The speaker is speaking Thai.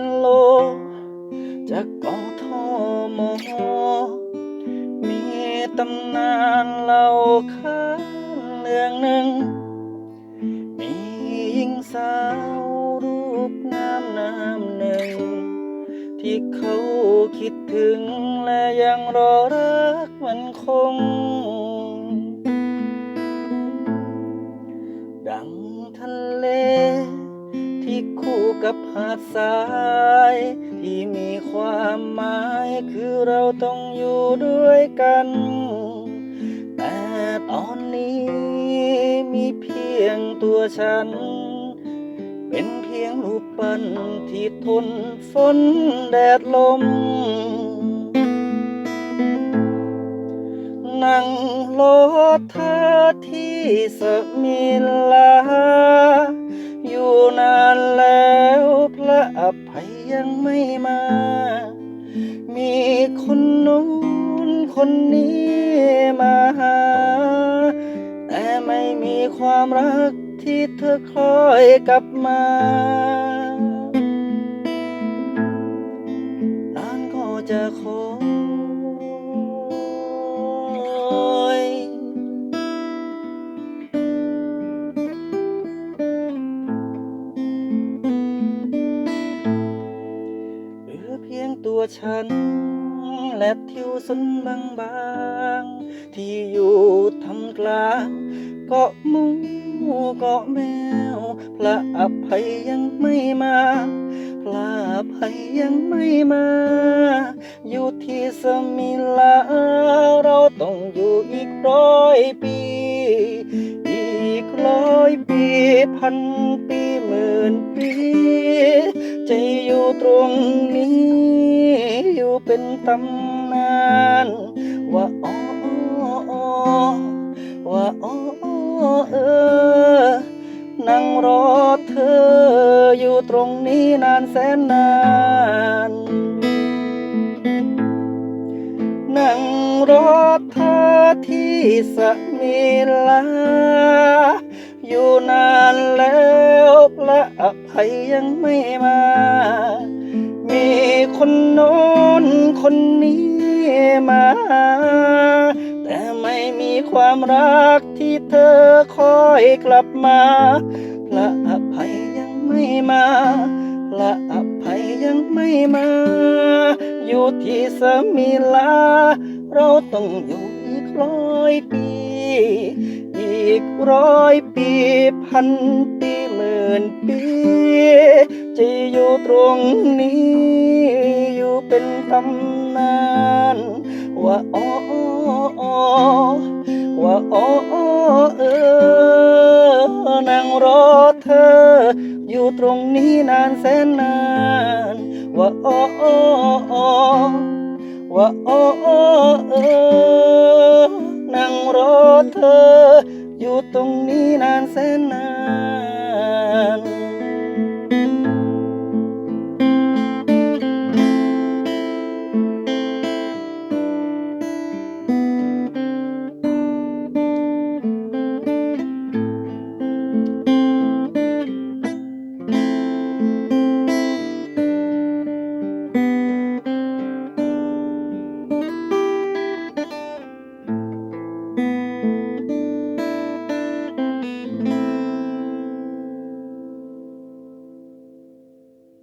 นโล จากกอทอมมีตำนานเล่าค้านเรื่องหนึ่ง มีหญิงสาวรูปงามน้ำหนึ่ง ที่เขาคิดถึงและยังรอรักมันคง กับหาดทราย ที่มีความหมายคือเราต้องอยู่ด้วยกัน แต่ตอนนี้มีเพียงตัวฉัน เป็นเพียงรูปปั้นที่ทนฝนแดดลม นั่งรถเธอที่สมิล ยังไม่มา มีคนนู้นคนนี้มาหา แต่ไม่มีความรักที่เธอคอยกลับมา นานก็จะคอย ฉัน และทิวสันบางๆที่อยู่ทำกลางเกาะมูเกาะแมวพระอภัยยังไม่มาพระอภัยยังไม่มา อยู่ที่สมิลาเราต้องอยู่อีกร้อยปี อีกร้อยปีพันปีหมื่นปี จะอยู่ตรงนี้ เป็นตำนานว่าอ๋อว่าอ๋อเออนั่งรอเธออยู่ตรงนี้นานแสนนานนั่งรอเธอที่สมิลา อยู่นานแล้วพระอภัยยังไม่มา มีคนโน้นคนนี้มา แต่ไม่มีความรักที่เธอคอยกลับมาพระอภัยยังไม่มาพระอภัยยังไม่มา อยู่ที่สมิลา เราต้องอยู่อีกร้อยปี อีกร้อยปีพันปีหมื่นปี จะอยู่ตรงนี้ เป็นตำนาน ว่าอ๋ออ๋อว่าอ๋อเออนั่งรอเธอ อยู่ตรงนี้นานแสนนาน ว่าอ๋ออ๋อว่าอ๋อเอ